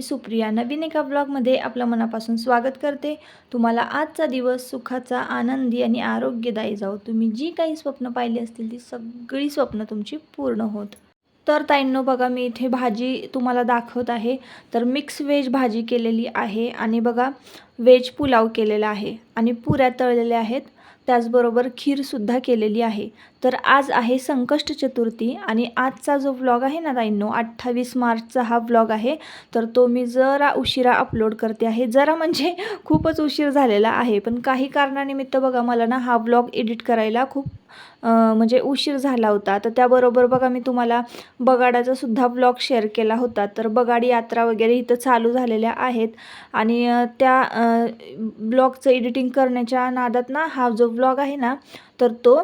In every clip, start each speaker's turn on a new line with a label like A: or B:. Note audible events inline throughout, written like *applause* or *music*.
A: मी सुप्रिया. नवीन एका ब्लॉगमध्ये आपलं मनापासून स्वागत करते. तुम्हाला आजचा दिवस सुखाचा आनंदी आणि आरोग्यदायी जाऊ तुम्ही जी काही स्वप्न पाहिली असतील ती सगळी स्वप्न तुमची पूर्ण होत. तर ताईंनो बघा मी इथे भाजी तुम्हाला दाखवत आहे. तर मिक्स व्हेज भाजी केलेली आहे आणि बघा व्हेज पुलाव केलेला आहे आणि पुऱ्या तळलेल्या आहेत. त्याचबरोबर खीरसुद्धा केलेली आहे. तर आज आहे संकष्ट चतुर्थी आणि आजचा जो व्लॉग आहे ना ताईंनो अठ्ठावीस मार्चचा हा व्लॉग आहे. तर तो मी जरा उशिरा अपलोड करते आहे. जरा म्हणजे खूपच उशीर झालेला आहे. पण काही कारणानिमित्त बघा मला ना हा व्लॉग एडिट करायला खूप म्हणजे उशीर झाला होता. तर त्याबरोबर बघा मी तुम्हाला बगाडाचा सुद्धा ब्लॉग शेअर केला होता. तर बगाडी यात्रा वगैरे इथं चालू झालेल्या आहेत. आणि त्या ब्लॉगचं एडिटिंग करण्याच्या नादात ना हा जो ब्लॉग आहे ना तर तो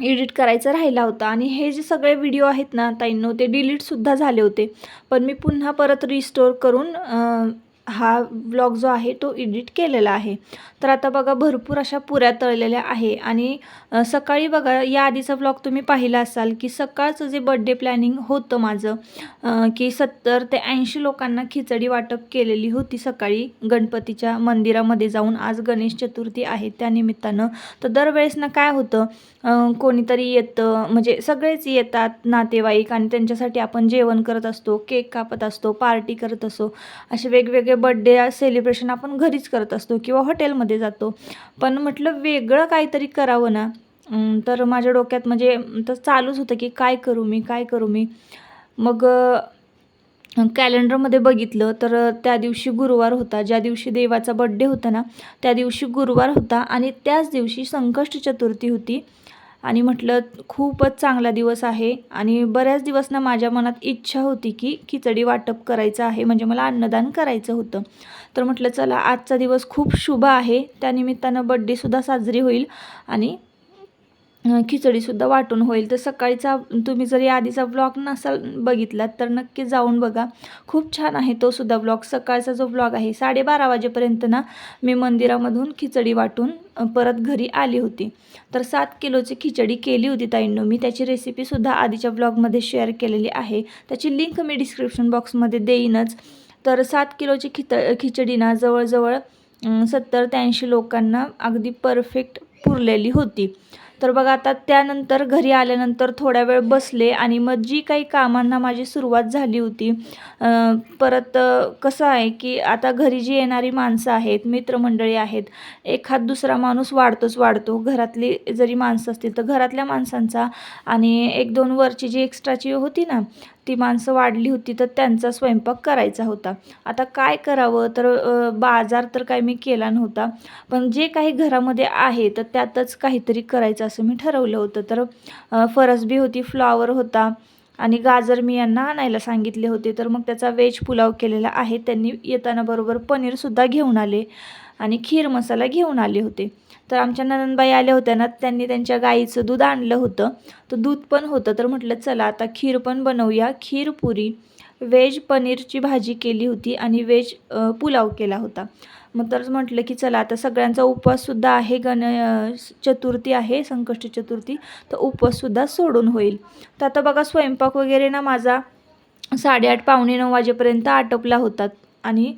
A: एडिट करायचा राहिला होता. आणि हे जे सगळे व्हिडिओ आहेत ना ताईंनो ते डिलीटसुद्धा झाले होते. पण मी पुन्हा परत रिस्टोर करून हा ब्लॉग जो आहे तो एडिट केलेला आहे. तर आता बघा भरपूर अशा पुऱ्या तळलेल्या आहे. आणि सकाळी बघा या आधीचा ब्लॉग तुम्ही पाहिला असाल की सकाळचं जे बड्डे प्लॅनिंग होतं माझं की सत्तर ते ऐंशी लोकांना खिचडी वाटप केलेली होती सकाळी गणपतीच्या मंदिरामध्ये जाऊन. आज गणेश चतुर्थी आहे त्यानिमित्तानं तर दरवेळेस ना काय होतं कोणीतरी येतं म्हणजे सगळेच येतात नातेवाईक आणि त्यांच्यासाठी आपण जेवण करत असतो केक कापत असतो पार्टी करत असतो असे वेगवेगळे बड्डे सेलिब्रेशन आपण घरीच करत असतो किंवा हॉटेलमध्ये जातो. पण म्हटलं वेगळं काहीतरी करावं ना. तर माझ्या डोक्यात म्हणजे तर चालूच होतं की काय करू मी काय करू मी. मग कॅलेंडरमध्ये बघितलं तर त्या दिवशी गुरुवार होता. ज्या दिवशी देवाचा बड्डे होता ना त्या दिवशी गुरुवार होता आणि त्याच दिवशी संकष्ट चतुर्थी होती. आणि म्हटलं खूपच चांगला दिवस आहे. आणि बऱ्याच दिवसनं माझ्या मनात इच्छा होती की खिचडी वाटप करायचं आहे. म्हणजे मला अन्नदान करायचं होतं. तर म्हटलं चला आजचा दिवस खूप शुभ आहे. त्यानिमित्तानं बड्डेसुद्धा साजरी होईल. आणि खिचडीसुद्धा वाटून होईल. तर सकाळीचा तुम्ही जरी आधीचा ब्लॉग नसाल बघितलात तर नक्की जाऊन बघा. खूप छान आहे तो सुद्धा ब्लॉग सकाळचा जो ब्लॉग आहे साडेबारा वाजेपर्यंत ना मी मंदिरामधून खिचडी वाटून परत घरी आली होती. तर सात किलोची खिचडी केली होती ताईंनो मी. त्याची रेसिपीसुद्धा आधीच्या ब्लॉगमध्ये शेअर केलेली आहे. त्याची लिंक मी डिस्क्रिप्शन बॉक्समध्ये देईनच. तर सात किलोची खित खिचडी ना जवळजवळ सत्तर ते ऐंशी लोकांना अगदी परफेक्ट पुरलेली होती. तर बघा आता त्यानंतर घरी आल्यानंतर थोड्या वेळ बसले आणि मग जी काही कामांना माझी सुरुवात झाली होती परत कसं आहे की आता घरी जी येणारी माणसं आहेत मित्रमंडळी आहेत एखाद दुसरा माणूस वाढतोच वाढतो. घरातली जरी माणसं असतील तर घरातल्या माणसांचा आणि एक दोन वरची जी एक्स्ट्राची होती ना ती माणसं वाढली होती तर त्यांचा स्वयंपाक करायचा होता. आता काय करावं? तर बाजार तर काय मी केला नव्हता पण जे काही घरामध्ये आहे तर त्यातच काहीतरी करायचं असं मी ठरवलं होतं. तर फरसबी होती फ्लॉवर होता आणि गाजर मी यांना आणायला सांगितले होते. तर मग त्याचा वेज पुलाव केलेला आहे. त्यांनी येताना बरोबर पनीरसुद्धा घेऊन आले आणि खीर मसाला घेऊन आले होते. तर आमच्या ननंदबाई आल्या होत्या ना त्यांनी त्यांच्या गाईचं दूध आणलं होतं. तर दूध पण होतं. तर म्हटलं चला आता खीर पण बनवूया. खीर पुरी व्हेज पनीरची भाजी केली होती आणि व्हेज पुलाव केला होता. मग तर म्हटलं की चला आता सगळ्यांचा उपवाससुद्धा आहे गण चतुर्थी आहे संकष्ट चतुर्थी तर उपवाससुद्धा सोडून होईल. तर आता बघा स्वयंपाक वगैरे ना माझा साडेआठ पावणे नऊ वाजेपर्यंत आटोपला होता. आणि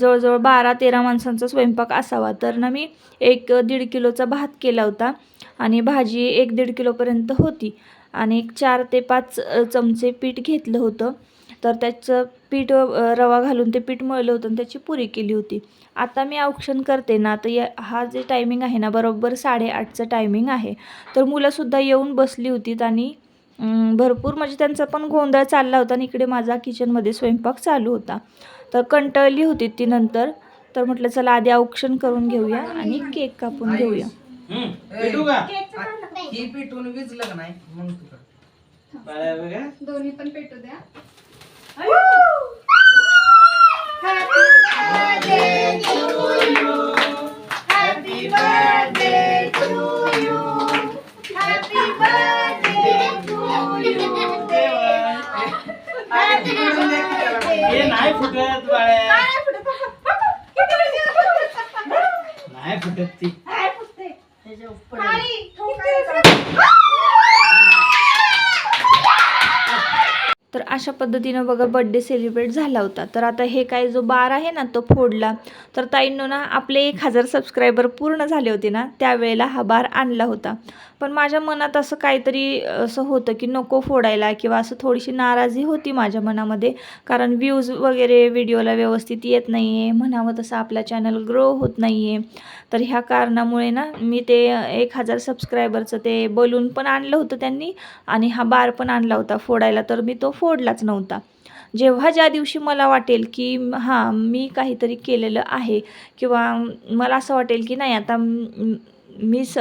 A: जवळजवळ बारा तेरा माणसांचा स्वयंपाक असावा. तर ना मी एक दीड किलोचा भात केला होता आणि भाजी एक दीड किलोपर्यंत होती आणि एक चार ते पाच चमचे पीठ घेतलं होतं. तर त्याचं पीठ रवा घालून ते पीठ मळलं होतं आणि त्याची पुरी केली होती. आता मी औक्षण करते ना तर या हा जे टायमिंग आहे ना बरोबर साडेआठचं टायमिंग आहे. तर मुलंसुद्धा येऊन बसली होतीत आणि भरपूर म्हणजे त्यांचा पण गोंधळ चालला होता आणि इकडे माझा किचनमध्ये स्वयंपाक चालू होता. तर कंटाळली होती ती नंतर. तर म्हटलं चला आधी औक्षण करून घेऊया आणि केक कापून घेऊया.
B: पिटून विजलं नाही? मग
C: दोन्ही पण पेटू द्या.
D: हॅपी फुटत. बाळ्या नाही फुटत ती.
A: तर अशा पद्धतीनं बघा बड्डे सेलिब्रेट झाला होता. तर आता हे काय जो बार आहे ना तो फोडला. तर ताईंनो ना आपले एक हजार सबस्क्रायबर पूर्ण झाले होते ना त्यावेळेला हा बार आणला होता. पण माझ्या मनात असं काहीतरी असं होतं की नको फोडायला किंवा असं थोडीशी नाराजी होती माझ्या मनामध्ये. कारण व्ह्यूज वगैरे व्हिडिओला व्यवस्थित येत नाही आहे म्हणावं तसं आपला चॅनल ग्रो होत नाही आहे तर ह्या कारणामुळे ना मी ते एक हजार सबस्क्रायबरचं ते बलून पण आणलं होतं त्यांनी आणि हा बार पण आणला होता फोडायला. तर मी तो फोडला. पडलाच नव्हता. जेव्हा ज्या दिवशी मला वाटेल की हां मी काहीतरी केलेलं आहे किंवा मला असं वाटेल की नाही आता मी स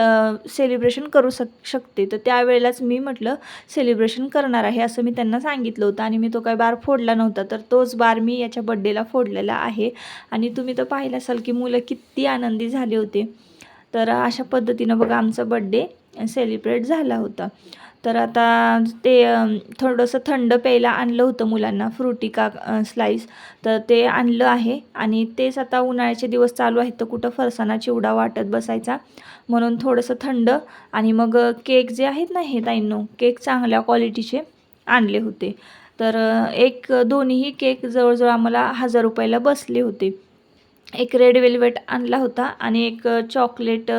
A: सेलिब्रेशन करू शक शकते तर त्यावेळेलाच मी म्हटलं सेलिब्रेशन करणार आहे असं मी त्यांना सांगितलं होतं आणि मी तो काय बार फोडला नव्हता तर तोच बार मी याच्या बड्डेला फोडलेला आहे. आणि तुम्ही तर पाहिलं असाल की मुलं किती आनंदी झाले होते. तर अशा पद्धतीनं बघा आमचा बड्डे सेलिब्रेट झाला होता. तर आता ते थोडंसं थंड प्यायला आणलं होतं मुलांना फ्रुटी का स्लाईस तर ते आणलं आहे आणि तेच आता उन्हाळ्याचे दिवस चालू आहेत तर कुठं फरसाणा चिवडा वाटत बसायचा. म्हणून थोडंसं थंड आणि मग केक जे आहेत ना हे ताईंनो केक चांगल्या क्वालिटीचे आणले होते. तर एक दोन्हीही केक जवळजवळ आम्हाला हजार रुपयाला बसले होते. एक रेड वेल्वेट आणला होता आणि एक चॉकलेट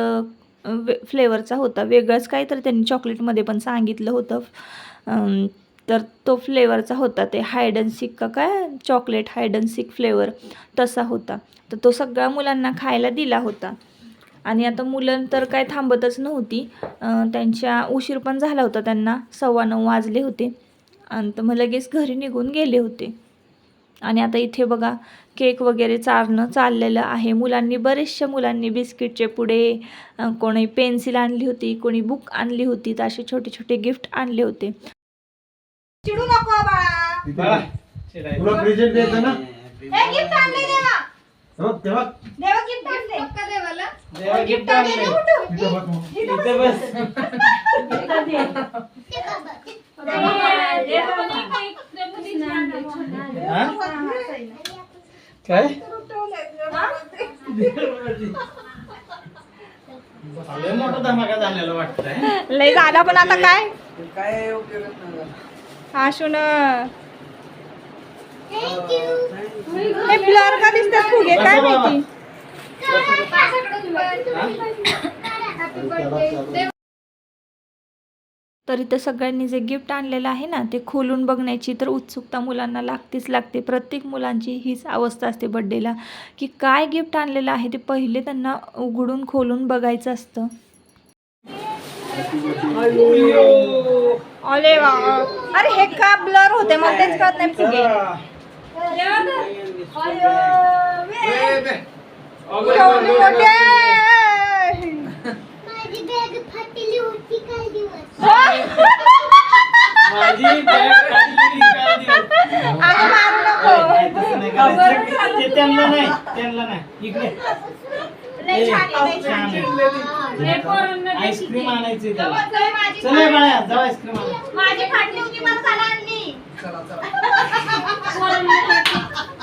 A: वे फ्लेवरचा होता. वेगळंच काय तर त्यांनी चॉकलेटमध्ये पण सांगितलं होतं. तर तो फ्लेवरचा होता. ते हायड अँड का काय? चॉकलेट हायड अँड फ्लेवर तसा होता. तर तो सगळ्या मुलांना खायला दिला होता. आणि आता मुलं तर काय थांबतच नव्हती. त्यांच्या उशीर पण झाला होता. त्यांना सव्वा नऊ वाजले होते. आणि तर मग लगेच घरी निघून गेले होते. आणि आता इथे बघा केक वगैरे चारणं चाललेलं आहे. मुलांनी बरेचशा मुलांनी बिस्किटचे पुडे अं, कोणी पेन्सिल आणली होती कोणी बुक आणली होती तर असे छोटे छोटे गिफ्ट आणले होते.
C: चिडू नको बाळा.
D: बाळा, चिडायचं.
E: तुला प्रेझेंट द्यायचं ना?
C: हे गिफ्ट आणले देवा.
E: हो
C: गिफ्ट आणले.
D: देवा
C: गिफ्ट आणले.
D: इथं बस. हा? काय? लय मोठा धमाका झालेला वाटतंय.
A: लय झाला पण आता काय?
B: काय उपयोगच नाही
A: आशून हे ब्लर का दिसतात फुगे? काय. माहिती? तर इथं सगळ्यांनी जे गिफ्ट आणलेलं आहे ना ते खोलून बघण्याची तर उत्सुकता मुलांना लागतेच लागते. प्रत्येक मुलांची हीच अवस्था असते बड्डेला की काय गिफ्ट आणलेलं आहे ते पहिले त्यांना उघडून खोलून बघायचं असतं. अरे अरे हे का ब्लर होते? मला तेच कळत नाही फुगे
F: माझी बॅग दिवस
A: नको
D: तसं नाही करायचं. ते त्यांना नाही त्यांना नाही इकडे
C: लय छान आहे, लय
D: छान
C: छान
D: आहे. आईस्क्रीम आणायची त्याला
C: चल, माझी
D: चल बाळा जाऊ आईस्क्रीम आणायला
C: माझी फाटली होती मला साला आणली
B: चला चला *laughs*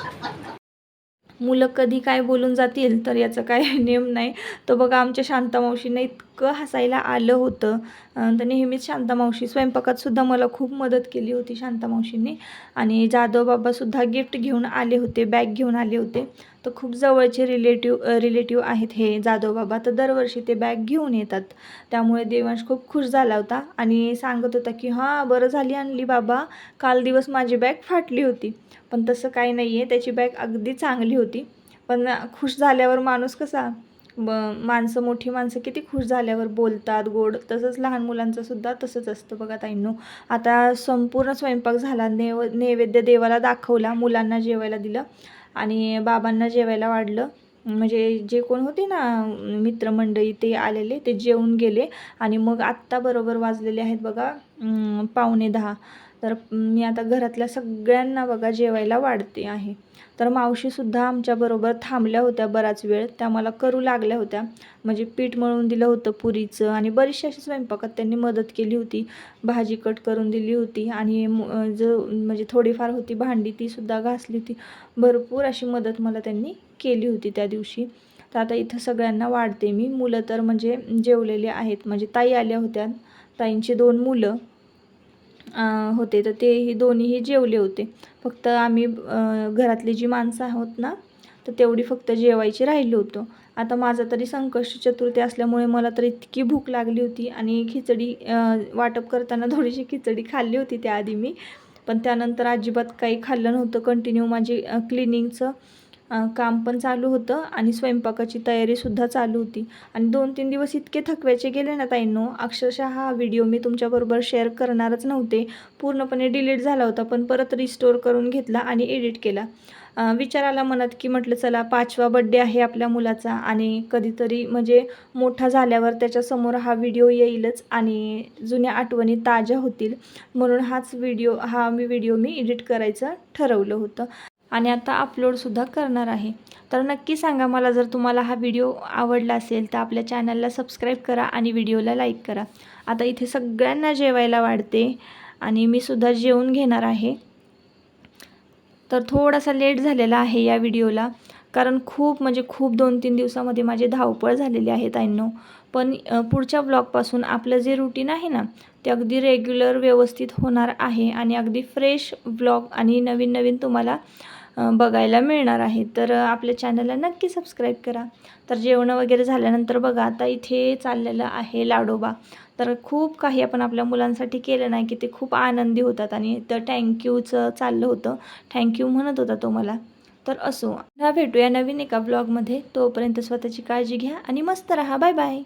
A: मुलं कधी काय बोलून जातील तर याचं काय नेम नाही. तर बघा आमच्या शांतामावशींना इतकं हसायला आलं होतं. तर नेहमीच शांतामावशी स्वयंपाकात सुद्धा मला खूप मदत केली होती शांतामावशींनी आणि जाधव बाबासुद्धा गिफ्ट घेऊन आले होते बॅग घेऊन आले होते. तर खूप जवळचे रिलेटिव्ह रिलेटिव्ह आहेत हे जाधव बाबा. तर दरवर्षी ते बॅग घेऊन येतात. त्यामुळे देवांश खूप खुश झाला होता. आणि सांगत होता की हां बरं झाली आणली बाबा. काल दिवस माझी बॅग फाटली होती. पण तसं काही नाही आहे त्याची बॅग अगदी चांगली होती. पण खुश झाल्यावर माणूस कसा ब माणसं मोठी माणसं किती खुश झाल्यावर बोलतात गोड. तसंच लहान मुलांचं सुद्धा तसंच असतं बघा ताईंनो. आता संपूर्ण स्वयंपाक झाला नेव नैवेद्य देवाला दाखवला मुलांना जेवायला दिलं आणि बाबांना जेवायला वाढलं. म्हणजे जे कोण होते ना मित्रमंडळी ते आलेले ते जेवून गेले आणि मग आत्ता बरोबर वाजलेले आहेत बघा पावणे दहा. तर मी आता घरातल्या सगळ्यांना बघा जेवायला वाढते आहे. तर मावशीसुद्धा आमच्याबरोबर थांबल्या होत्या बराच वेळ. त्या मला करू लागल्या होत्या. म्हणजे पीठ मळून दिलं होतं पुरीचं आणि बरीचशी अशी स्वयंपाकात त्यांनी मदत केली होती. भाजी कट करून दिली होती आणि जो म्हणजे थोडीफार होती भांडी तीसुद्धा घासली होती. भरपूर अशी मदत मला त्यांनी केली होती त्या दिवशी. तर आता इथं सगळ्यांना वाढते मी. मुलं तर म्हणजे जेवलेले आहेत. म्हणजे ताई आल्या होत्या. ताईंची दोन मुलं. होते. तर तेही दोन्हीही जेवले होते. फक्त आम्ही घरातली जी माणसं आहोत ना तर तेवढी फक्त जेवायची राहिलो होतो. आता माझा तरी संकष्ट चतुर्थी असल्यामुळे मला तर इतकी भूक लागली होती आणि खिचडी वाटप करताना थोडीशी खिचडी खाल्ली होती त्याआधी मी. पण त्यानंतर अजिबात काही खाल्लं नव्हतं. कंटिन्यू माझी क्लिनिंगचं काम पण चालू होतं आणि स्वयंपाकाची तयारीसुद्धा चालू होती. आणि दोन तीन दिवस इतके थकव्याचे गेले ना ताईंनो अक्षरशः हा व्हिडिओ मी तुमच्याबरोबर शेअर करणारच नव्हते. पूर्णपणे डिलीट झाला होता पण परत रिस्टोर करून घेतला आणि एडिट केला. विचार आला मनात की म्हटलं चला पाचवा बड्डे आहे आपल्या मुलाचा आणि कधीतरी म्हणजे मोठा झाल्यावर त्याच्यासमोर हा व्हिडिओ येईलच आणि जुन्या आठवणी ताज्या होतील. म्हणून हाच व्हिडिओ हा मी व्हिडिओ मी एडिट करायचं ठरवलं होतं. आणि आता अपलोडसुद्धा करणार आहे. तर नक्की सांगा मला जर तुम्हाला हा व्हिडिओ आवडला असेल तर आपल्या चॅनलला सबस्क्राईब करा आणि व्हिडिओला लाईक करा. आता इथे सगळ्यांना जेवायला वाढते आणि मी सुद्धा जेवून घेणार आहे. तर थोडासा लेट झालेला आहे या व्हिडिओला कारण खूप म्हणजे खूप दोन तीन दिवसामध्ये माझी धावपळ झालेली आहे ताईंनो. पण पुढच्या ब्लॉगपासून आपलं जे रुटीन आहे ना ते अगदी रेग्युलर व्यवस्थित होणार आहे आणि अगदी फ्रेश ब्लॉग आणि नवीन नवीन तुम्हाला बघायला मिळणार आहे. तर आपल्या चॅनलला नक्की सबस्क्राईब करा. तर जेवणं वगैरे झाल्यानंतर बघा आता इथे चाललेलं आहे लाडोबा. तर खूप काही आपण आपल्या मुलांसाठी केलं नाही की ते खूप आनंदी होतात आणि तर थँक्यूचं चाललं होतं. थँक्यू म्हणत होता तो मला. तर असो. ना भेटूया नवीन एका ब्लॉगमध्ये तोपर्यंत स्वतःची काळजी घ्या आणि मस्त राहा. Bye bye.